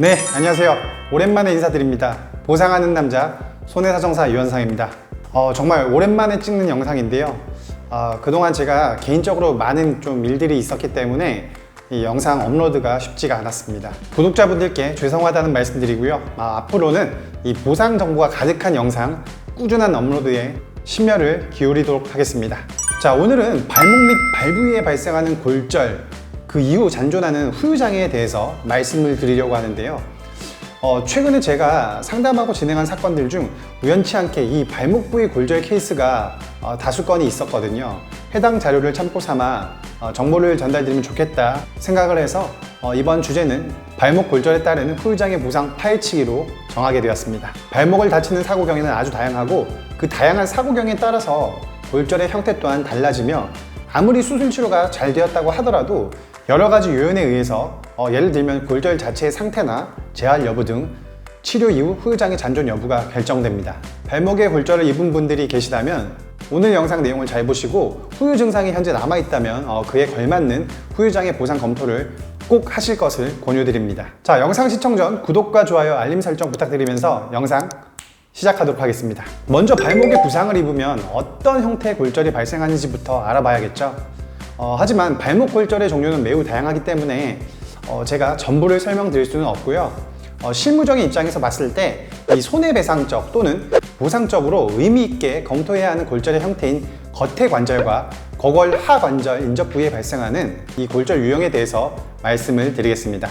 네, 안녕하세요. 오랜만에 인사드립니다. 보상하는 남자 손해사정사 유현상입니다. 어, 정말 오랜만에 찍는 영상인데요. 어, 그동안 제가 개인적으로 많은 좀 일들이 있었기 때문에 이 영상 업로드가 쉽지가 않았습니다. 구독자분들께 죄송하다는 말씀드리고요. 아, 앞으로는 이 보상 정보가 가득한 영상 꾸준한 업로드에 심혈을 기울이도록 하겠습니다. 자, 오늘은 발목 및 발 부위에 발생하는 골절, 그 이후 잔존하는 후유장애에 대해서 말씀을 드리려고 하는데요. 어, 최근에 제가 상담하고 진행한 사건들 중 우연치 않게 이 발목 부위 골절 케이스가 어, 다수 건이 있었거든요. 해당 자료를 참고 삼아 어, 정보를 전달드리면 좋겠다 생각을 해서 어, 이번 주제는 발목 골절에 따르는 후유장애 보상 파헤치기로 정하게 되었습니다. 발목을 다치는 사고 경위는 아주 다양하고 그 다양한 사고 경위에 따라서 골절의 형태 또한 달라지며 아무리 수술 치료가 잘 되었다고 하더라도 여러 가지 요인에 의해서 어, 예를 들면 골절 자체의 상태나 재활 여부 등 치료 이후 후유장애 잔존 여부가 결정됩니다. 발목에 골절을 입은 분들이 계시다면 오늘 영상 내용을 잘 보시고 후유 증상이 현재 남아 있다면 어, 그에 걸맞는 후유장애 보상 검토를 꼭 하실 것을 권유드립니다. 자, 영상 시청 전 구독과 좋아요, 알림 설정 부탁드리면서 영상 시작하도록 하겠습니다. 먼저 발목에 부상을 입으면 어떤 형태의 골절이 발생하는지부터 알아봐야겠죠. 어, 하지만 발목 골절의 종류는 매우 다양하기 때문에 어, 제가 전부를 설명드릴 수는 없고요. 어, 실무적인 입장에서 봤을 때 이 손해배상적 또는 보상적으로 의미 있게 검토해야 하는 골절의 형태인 겉의 관절과 거골 하관절 인접 부위에 발생하는 이 골절 유형에 대해서 말씀을 드리겠습니다.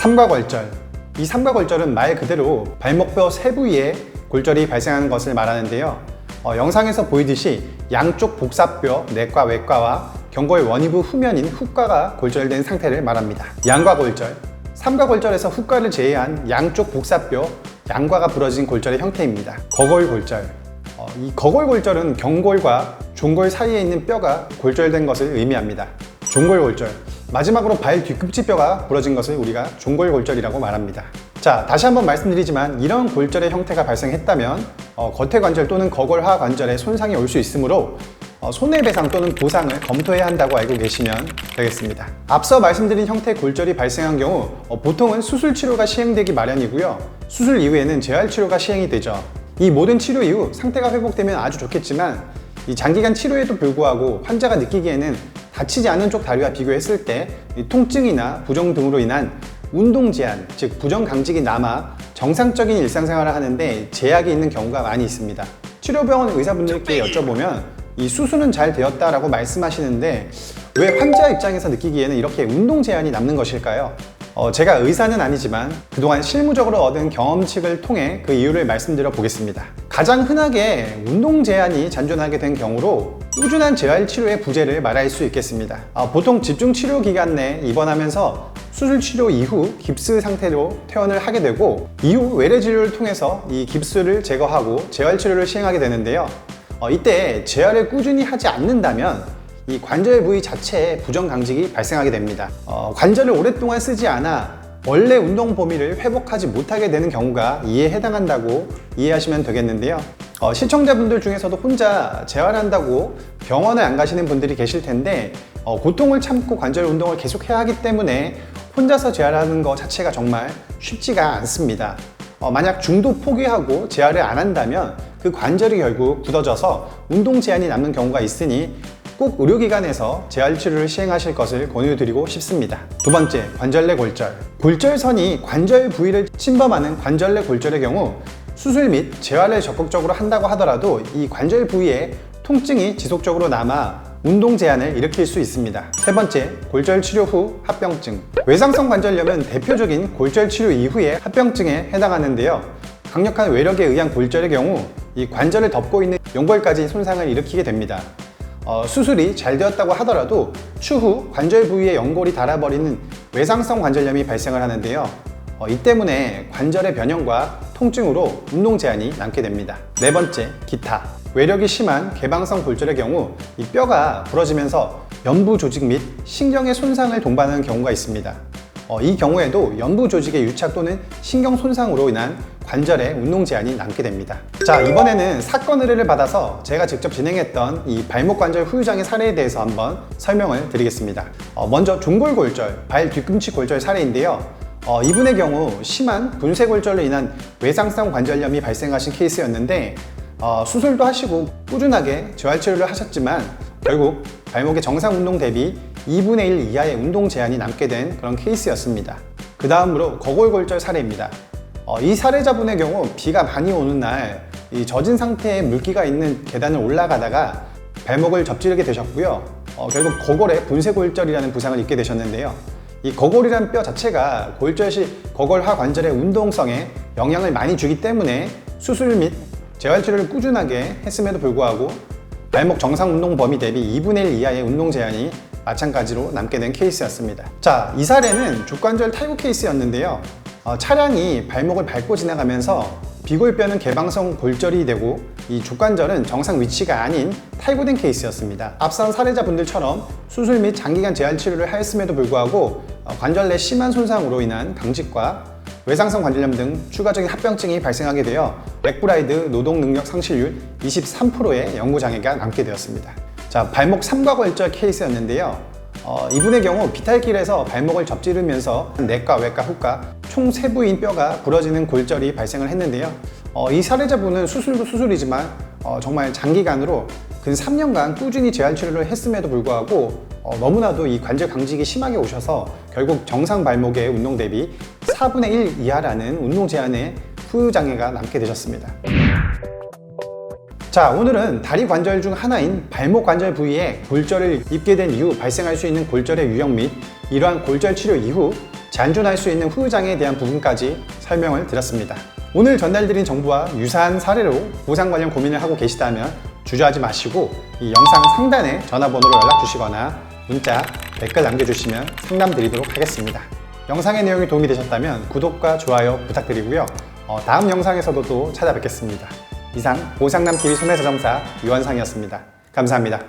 삼과골절. 이 삼과골절은 말 그대로 발목뼈 세 부위에 골절이 발생하는 것을 말하는데요. 어, 영상에서 보이듯이 양쪽 복사뼈 내과 외과와 경골 원위부 후면인 후과가 골절된 상태를 말합니다. 양과 골절. 삼과골절에서 후과를 제외한 양쪽 복사뼈 양과가 부러진 골절의 형태입니다. 거골 골절. 어, 이 거골 골절은 경골과 종골 사이에 있는 뼈가 골절된 것을 의미합니다. 종골 골절. 마지막으로 발 뒤꿈치 뼈가 부러진 것을 우리가 종골 골절이라고 말합니다. 자, 다시 한번 말씀드리지만 이런 골절의 형태가 발생했다면 어, 겉의 관절 또는 거골 하 관절에 손상이 올 수 있으므로 어, 손해배상 또는 보상을 검토해야 한다고 알고 계시면 되겠습니다. 앞서 말씀드린 형태의 골절이 발생한 경우 어, 보통은 수술 치료가 시행되기 마련이고요. 수술 이후에는 재활 치료가 시행이 되죠. 이 모든 치료 이후 상태가 회복되면 아주 좋겠지만 이 장기간 치료에도 불구하고 환자가 느끼기에는 다치지 않은 쪽 다리와 비교했을 때이 통증이나 부종 등으로 인한 운동 제한, 즉 부정 강직이 남아 정상적인 일상생활을 하는데 제약이 있는 경우가 많이 있습니다. 치료병원 의사분들께 여쭤보면 이 수술은 잘 되었다라고 말씀하시는데 왜 환자 입장에서 느끼기에는 이렇게 운동 제한이 남는 것일까요? 어, 제가 의사는 아니지만 그동안 실무적으로 얻은 경험칙을 통해 그 이유를 말씀드려 보겠습니다. 가장 흔하게 운동 제한이 잔존하게 된 경우로 꾸준한 재활 치료의 부재를 말할 수 있겠습니다. 아, 보통 집중 치료 기간 내 입원하면서 수술 치료 이후 깁스 상태로 퇴원을 하게 되고 이후 외래 진료를 통해서 이 깁스를 제거하고 재활 치료를 시행하게 되는데요. 어, 이때 재활을 꾸준히 하지 않는다면 이 관절 부위 자체에 부정 강직이 발생하게 됩니다. 어, 관절을 오랫동안 쓰지 않아 원래 운동 범위를 회복하지 못하게 되는 경우가 이에 해당한다고 이해하시면 되겠는데요. 어, 시청자분들 중에서도 혼자 재활한다고 병원을 안 가시는 분들이 계실 텐데 어, 고통을 참고 관절 운동을 계속 해야 하기 때문에 혼자서 재활하는 것 자체가 정말 쉽지가 않습니다. 어, 만약 중도 포기하고 재활을 안 한다면 그 관절이 결국 굳어져서 운동 제한이 남는 경우가 있으니 꼭 의료기관에서 재활 치료를 시행하실 것을 권유드리고 싶습니다. 두 번째, 관절 내 골절. 골절선이 관절 부위를 침범하는 관절 내 골절의 경우 수술 및 재활을 적극적으로 한다고 하더라도 이 관절 부위에 통증이 지속적으로 남아 운동 제한을 일으킬 수 있습니다. 세 번째, 골절 치료 후 합병증. 외상성 관절염은 대표적인 골절 치료 이후의 합병증에 해당하는데요. 강력한 외력에 의한 골절의 경우 이 관절을 덮고 있는 연골까지 손상을 일으키게 됩니다. 어, 수술이 잘 되었다고 하더라도 추후 관절 부위에 연골이 닳아버리는 외상성 관절염이 발생을 하는데요. 어, 이 때문에 관절의 변형과 통증으로 운동 제한이 남게 됩니다. 네 번째, 기타. 외력이 심한 개방성 골절의 경우 이 뼈가 부러지면서 연부 조직 및 신경의 손상을 동반하는 경우가 있습니다. 어, 이 경우에도 연부 조직의 유착 또는 신경 손상으로 인한 관절에 운동 제한이 남게 됩니다. 자, 이번에는 사건 의뢰를 받아서 제가 직접 진행했던 이 발목 관절 후유장애 사례에 대해서 한번 설명을 드리겠습니다. 어, 먼저 종골골절, 발 뒤꿈치 골절 사례인데요. 어, 이분의 경우 심한 분쇄골절로 인한 외상성 관절염이 발생하신 케이스였는데 어, 수술도 하시고 꾸준하게 재활치료를 하셨지만 결국 발목의 정상 운동 대비 2분의 1 이하의 운동 제한이 남게 된 그런 케이스였습니다. 그 다음으로 거골골절 사례입니다. 어, 이 사례자분의 경우 비가 많이 오는 날 이 젖은 상태의 물기가 있는 계단을 올라가다가 발목을 접지르게 되셨고요. 어, 결국 거골의 분쇄골절이라는 부상을 입게 되셨는데요. 이 거골이란 뼈 자체가 골절 시 거골 하 관절의 운동성에 영향을 많이 주기 때문에 수술 및 재활치료를 꾸준하게 했음에도 불구하고 발목 정상 운동 범위 대비 2분의 1 이하의 운동 제한이 마찬가지로 남게 된 케이스였습니다. 자, 이 사례는 족관절 탈구 케이스였는데요. 어, 차량이 발목을 밟고 지나가면서 비골뼈는 개방성 골절이 되고 이 족관절은 정상 위치가 아닌 탈구된 케이스였습니다. 앞선 사례자분들처럼 수술 및 장기간 재활 치료를 하였음에도 불구하고 어, 관절 내 심한 손상으로 인한 당직과 외상성 관절염 등 추가적인 합병증이 발생하게 되어 렉브라이드 노동 능력 상실률 23%의 연구 장애가 남게 되었습니다. 자, 발목 삼과골절 케이스였는데요. 어, 이분의 경우 비탈길에서 발목을 접지르면서 내과, 외과, 후과 총 세 부인 뼈가 부러지는 골절이 발생을 했는데요. 어, 이 사례자분은 수술도 수술이지만 어, 정말 장기간으로 근 3년간 꾸준히 재활 치료를 했음에도 불구하고 어, 너무나도 이 관절 강직이 심하게 오셔서 결국 정상 발목의 운동 대비 4분의 1 이하라는 운동 제한의 후유 장애가 남게 되셨습니다. 자, 오늘은 다리 관절 중 하나인 발목 관절 부위에 골절을 입게 된 이후 발생할 수 있는 골절의 유형 및 이러한 골절 치료 이후 잔존할 수 있는 후유 장애에 대한 부분까지 설명을 드렸습니다. 오늘 전달드린 정보와 유사한 사례로 보상 관련 고민을 하고 계시다면 주저하지 마시고 이 영상 상단에 전화번호로 연락 주시거나 문자, 댓글 남겨주시면 상담 드리도록 하겠습니다. 영상의 내용이 도움이 되셨다면 구독과 좋아요 부탁드리고요. 어, 다음 영상에서도 또 찾아뵙겠습니다. 이상 보상남TV 손해자정사 유원상이었습니다. 감사합니다.